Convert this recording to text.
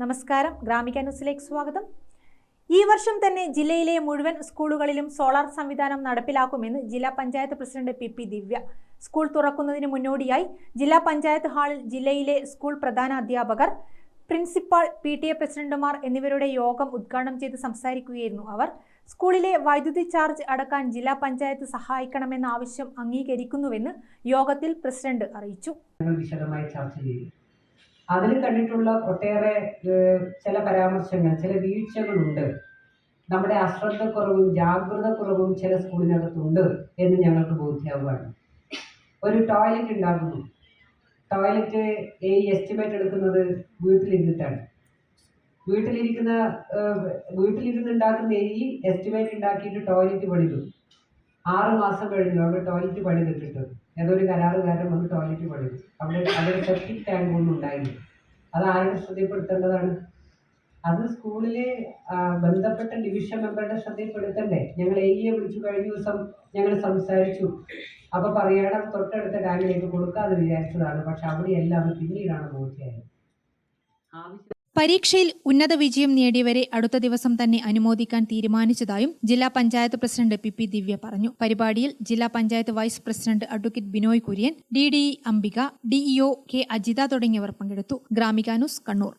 നമസ്കാരം. ഗ്രാമിക ന്യൂസിലേക്ക് സ്വാഗതം. ഈ വർഷം തന്നെ ജില്ലയിലെ മുഴുവൻ സ്കൂളുകളിലും സോളാർ സംവിധാനം നടപ്പിലാക്കുമെന്ന് ജില്ലാ panchayat president P P Divya. School തുറക്കുന്നതിന് മുന്നോടിയായി ജില്ലാ പഞ്ചായത്ത് ഹാളിൽ ജില്ലയിലെ സ്കൂൾ പ്രധാന അധ്യാപകർ പ്രിൻസിപ്പാൾ പി ടി എ പ്രസിഡന്റുമാർ എന്നിവരുടെ യോഗം ഉദ്ഘാടനം ചെയ്ത് സംസാരിക്കുകയായിരുന്നു അവർ. സ്കൂളിലെ വൈദ്യുതി ചാർജ് അടക്കാൻ ജില്ലാ പഞ്ചായത്ത് സഹായിക്കണമെന്ന ആവശ്യം അംഗീകരിക്കുന്നുവെന്ന് യോഗത്തിൽ പ്രസിഡന്റ് അറിയിച്ചു. വിശദമായി ചർച്ച ചെയ്തു. അതിൽ കണ്ടിട്ടുള്ള ഒട്ടേറെ ചില പരാമർശങ്ങൾ ചില വീഴ്ചകളുണ്ട്. നമ്മുടെ അശ്രദ്ധക്കുറവും ജാഗ്രതക്കുറവും ചില സ്കൂളിനകത്തുണ്ട് എന്ന് ഞങ്ങൾക്ക് ബോധ്യാവുകയാണ്. ഒരു ടോയ്ലറ്റ് ഉണ്ടാകുന്നു. ടോയ്ലറ്റ് ഈ എസ്റ്റിമേറ്റ് എടുക്കുന്നത് വീട്ടിലിരുന്നിട്ടാണ്. വീട്ടിലിരിക്കുന്ന വീട്ടിലിരുന്നുണ്ടാക്കുന്ന ഈ എസ്റ്റിമേറ്റ് ഉണ്ടാക്കിയിട്ട് ടോയ്ലറ്റ് പണിതു. ആറ് മാസം കഴിഞ്ഞു അവിടെ ടോയ്ലറ്റ് പണിതിട്ടിട്ട്. ഏതൊരു കരാറുകാരൻ വന്ന് ടോയ്ലറ്റ് പണിതു. അവിടെ അവിടെ സെപ്റ്റിക് ടാങ്ക് ഒന്നും ഉണ്ടായില്ല. അത് ആരുടെ ശ്രദ്ധയിൽപ്പെടുത്തേണ്ടതാണ്. അത് സ്കൂളിലെ ബന്ധപ്പെട്ട ഡിവിഷൻ മെമ്പറുടെ ശ്രദ്ധയിൽപ്പെടുത്തണ്ടേ? ഞങ്ങൾ എയെ വിളിച്ചു കഴിഞ്ഞ ദിവസം ഞങ്ങൾ സംസാരിച്ചു. അപ്പൊ പറയണം തൊട്ടടുത്ത ടാങ്കിലേക്ക് കൊടുക്കാതെ വിചാരിച്ചതാണ്. പക്ഷെ അവിടെയല്ല അത് പിന്നീടാണ് ആവശ്യം പരീക്ഷയിൽ ഉന്നത വിജയം നേടിയവരെ അടുത്ത ദിവസം തന്നെ അനുമോദിക്കാൻ തീരുമാനിച്ചതായും ജില്ലാ panchayat president P P Divya പറഞ്ഞു. പരിപാടിയിൽ ജില്ലാ panchayat vice president advocate Binoy Kurian D D Ambika DEO K Ajitha തുടങ്ങിയവർ പങ്കെടുത്തു. ഗ്രാമികാനൂസ് കണ്ണൂർ.